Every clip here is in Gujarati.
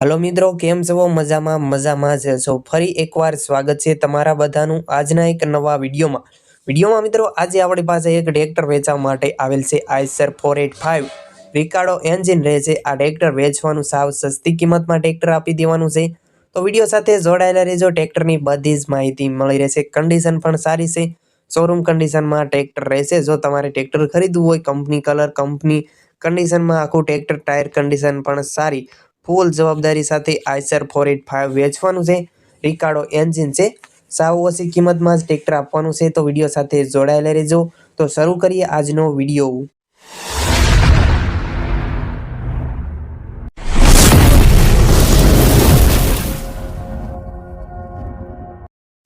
હલો મિત્રો, કેમ છો? મજામાં મજામાં જ છો. ફરી એકવાર સ્વાગત છે તમારા બધાનું આજના એક નવા વિડીયોમાં. વિડીયોમાં મિત્રો, આજે આપણી પાસે એક ટ્રેક્ટર વેચવા માટે આવેલ છે Eicher four eight five Ricardo engine રહે છે. આ ટ્રેક્ટર વેચવાનું સાવ સસ્તી કિંમતમાં ટ્રેક્ટર આપી દેવાનું છે. તો વીડિયો સાથે જોડાયેલા રહેજો. ટ્રેક્ટરની બધી જ માહિતી મળી રહેશે. કન્ડિશન પણ સારી છે. શોરૂમ કન્ડિશનમાં ટ્રેક્ટર રહેશે. જો તમારે ટ્રેક્ટર ખરીદવું હોય, કંપની કલર, કંપની કન્ડિશનમાં આખું ટ્રેક્ટર ટાયર કન્ડિશન પણ સારી. ફૂલ જવાબદારી સાથે આઈસર ફોર એટ ફાઇવ વેચવાનું છે. રિકાર્ડો એન્જિન છે. સાવ ઓછી કિંમતમાં જ ટ્રેક્ટર આપવાનું છે. તો વીડિયો સાથે જોડાયેલા રહેજો. તો શરૂ કરીએ આજનો વીડિયો.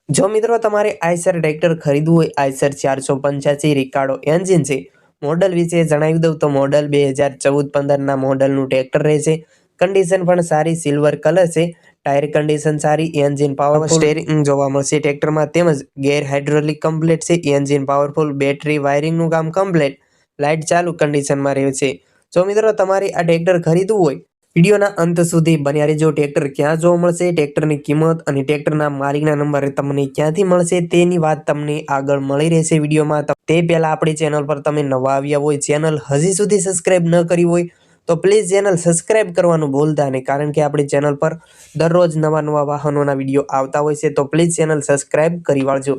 જો મિત્રો તમારે આઈસર ટ્રેક્ટર ખરીદવું હોય, આઈસર ચારસો પંચ્યાસી રિકાર્ડો એન્જિન છે. મોડલ વિશે જણાવી દઉં તો મોડલ બે હજાર ચૌદ પંદરના મોડલનું ટ્રેક્ટર રહેશે. કન્ડિશન પણ સારી સિલ્વર કલર છે. ટાયર કન્ડિશન સારી એન્જિન પાવર સ્ટેરિંગ જોવા મળશે ટ્રેક્ટરમાં તેમજ ગેર હાઇડ્રોલિક કમ્પ્લેટ છે. એન્જિન પાવરફુલ બેટરી વાયરિંગનું કામ કમ્પ્લેટ લાઇટ ચાલુ કન્ડિશનમાં રહે છે જો મિત્રો તમારે આ ટ્રેક્ટર ખરીદવું હોય, વિડીયોના અંત સુધી બન્યા રહેજો. ટ્રેક્ટર ક્યાં જોવા મળશે, ટ્રેક્ટરની કિંમત અને ટ્રેક્ટરના માલિકના નંબર તમને ક્યાંથી મળશે તેની વાત તમને આગળ મળી રહેશે વિડીયોમાં. તે પહેલાં આપણી ચેનલ પર તમે નવા આવ્યા હોય ચેનલ હજી સુધી સબસ્ક્રાઇબ ન કરી હોય તો પ્લીઝ ચેનલ સબસ્ક્રાઇબ કરવાનું ભૂલતા નહીં, કારણ કે આપણી ચેનલ પર દરરોજ નવા નવા વાહનોના વીડિયો આવતા હોય છે, તો પ્લીઝ ચેનલ સબસ્ક્રાઇબ કરી વાળજો.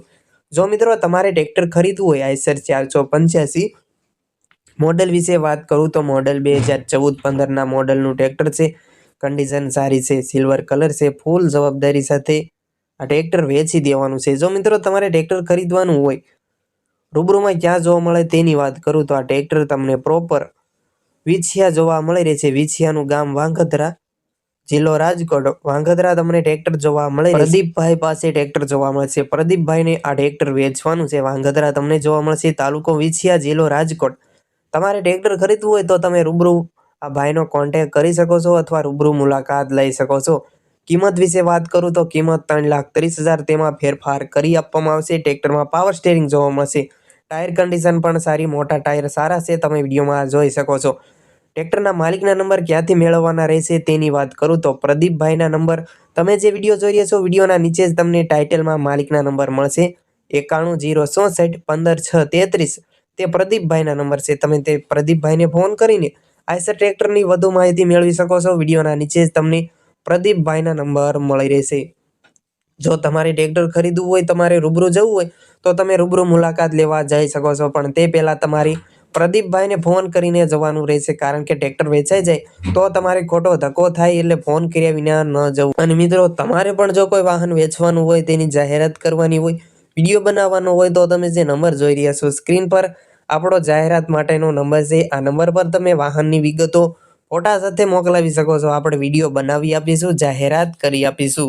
જો મિત્રો તમારે ટ્રેક્ટર ખરીદવું હોય, આઈસર ચારસો પંચ્યાસી મોડલ વિશે વાત કરું, તો મોડલ બે હજાર ચૌદ પંદરના મોડલનું ટ્રેક્ટર છે. કન્ડિશન સારી છે સિલ્વર કલર છે ફૂલ જવાબદારી સાથે આ ટ્રેક્ટર વેચી દેવાનું છે. જો મિત્રો તમારે ટ્રેક્ટર ખરીદવાનું હોય, રૂબરૂમાં ક્યાં જોવા મળે તેની વાત કરું, તો આ ટ્રેક્ટર તમને પ્રોપર વિછિયા જોવા મળી રહી છે. વિછિયાનું ગામ વાંગધરા જિલ્લો રાજકોટ. વાંગધરા તમને ટ્રેક્ટર જોવા મળે પ્રદીપભાઈ પાસે ટ્રેક્ટર જોવા મળશે પ્રદીપભાઈને આ ટ્રેક્ટર વેચવાનું છે. વાંગધરા તમને જોવા મળશે. તાલુકો વિછિયા જિલ્લો રાજકોટ. તમારે ટ્રેક્ટર ખરીદવું હોય તો તમે રૂબરૂ આ ભાઈનો કોન્ટેક કરી શકો છો અથવા રૂબરૂ મુલાકાત લઈ શકો છો. કિંમત વિશે વાત કરું તો કિંમત ત્રણ લાખ ત્રીસ હજાર. તેમાં ફેરફાર કરી આપવામાં આવશે. ટ્રેક્ટરમાં પાવર સ્ટેરિંગ જોવા મળશે. ટાયર કન્ડિશન પણ સારી, મોટા ટાયર સારા છે. તમે વિડીયોમાં જોઈ શકો છો. ટ્રેક્ટરના માલિકના નંબર ક્યાંથી મેળવવાના રહેશે તેની વાત કરું તો પ્રદીપભાઈના નંબર. તમે જે વીડિયો જોઈ રહ્યા છો, વિડીયોના નીચે જ તમને ટાઇટલમાં માલિકના નંબર મળશે. એકાણું જીરો ચોસઠ પંદર છ તેત્રીસ. તે પ્રદીપભાઈના નંબર છે. તમે તે પ્રદીપભાઈને ફોન કરીને આઈસર ટ્રેક્ટરની વધુ માહિતી મેળવી શકો છો. વિડીયોના નીચે જ તમને પ્રદીપભાઈના નંબર મળી રહેશે. જો તમારે ટ્રેક્ટર ખરીદવું હોય, તમારે રૂબરૂ જવું હોય, તો તમે રૂબરૂ મુલાકાત લેવા જઈ શકો છો. પણ તે પહેલાં તમારી પ્રદીપભાઈને ફોન કરીને જવાનું રહેશે, કારણ કે ટ્રેક્ટર વેચાઈ જાય, તો તમારે ખોટો ધક્કો થાય એટલે ફોન કર્યા વિના ન જવું. અને મિત્રો, તમારે પણ જો કોઈ વાહન વેચવાનું હોય, તેની જાહેરાત કરવાની હોય, વીડિયો બનાવવાનો હોય, તો તમે જે નંબર જોઈ રહ્યા છો, સ્ક્રીન પર આપણો જાહેરાત માટેનો નંબર છે. આ નંબર પર તમે વાહનની વિગતો ફોટા સાથે મોકલાવી શકો છો. આપણે વીડિયો બનાવી આપીશું, જાહેરાત કરી આપીશું.